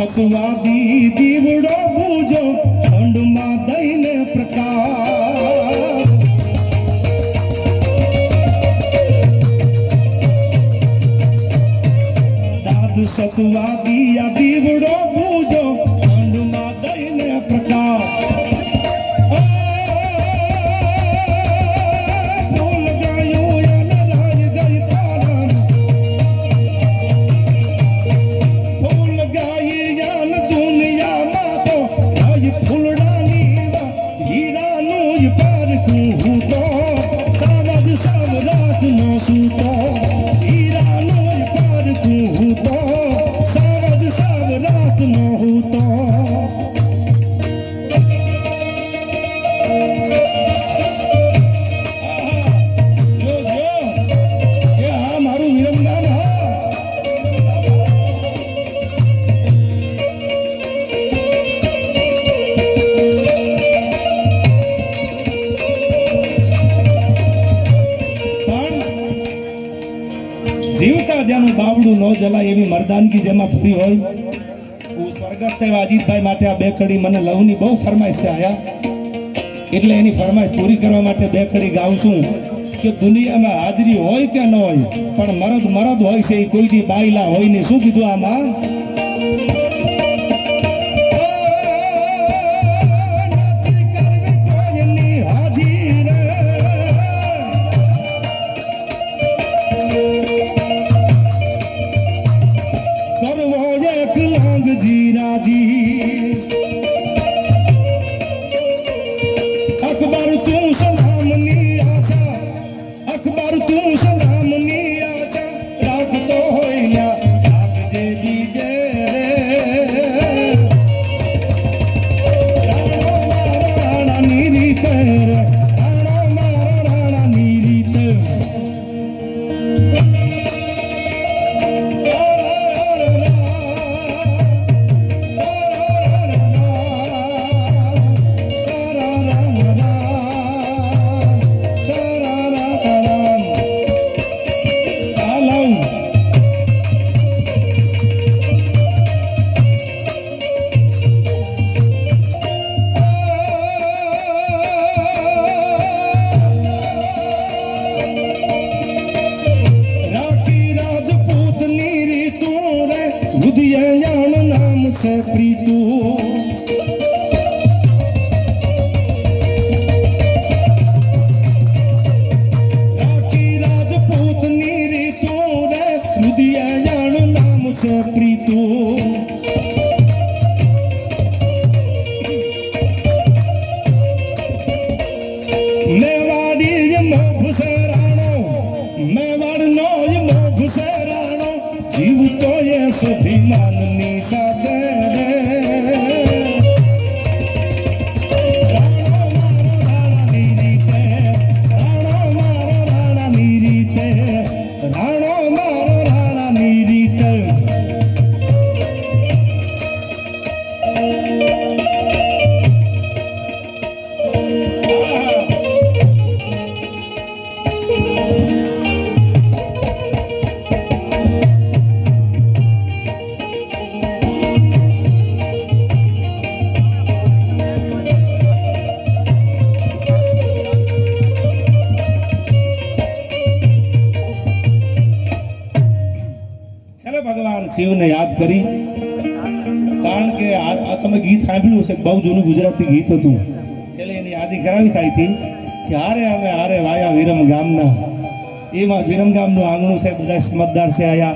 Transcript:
સતવાદી દીવડો પૂજો ખંડમાં દઈને પ્રકાશ. દાદ સતવાદી આ દીવડો બૂજો ય પારખું જીવતા જેનું બાવડું ન જલાય એવી મરદાનગી જેમાં પૂરી હોય, હું સ્વર્ગસ્થ એવા અજીતભાઈ માટે આ બે કડી મને લવની બહુ ફરમાઈશ છે આયા. એટલે એની ફરમાઈશ પૂરી કરવા માટે બે કડી ગાઉં છું કે દુનિયામાં હાજરી હોય કે ન હોય, પણ મરદ મરદ હોય છે એ કોઈ દી બાયલા હોય ને શું કીધું આમાં? ઉદયયાણ નામ છે પ્રીતુ. રાખી રાજપૂતની રીતું રે ઉદયયાણ નામ છે પ્રીતું. મેવાડી સરાણો જીવતો એ સ્વાભિમાનની છેલ્લે ભગવાન શિવને યાદ કરી. કારણ કે આ તમે ગીત સાંભળ્યું છે બહુ જૂનું ગુજરાતી ગીત હતું. છેલ્લે એની યાદી કરાવી સાઈથી. કે હારે અમે હારે વાયા વિરમ ગામના, એમાં વિરમ ગામનું આંગણું છે બધા મતદાર છે આયા.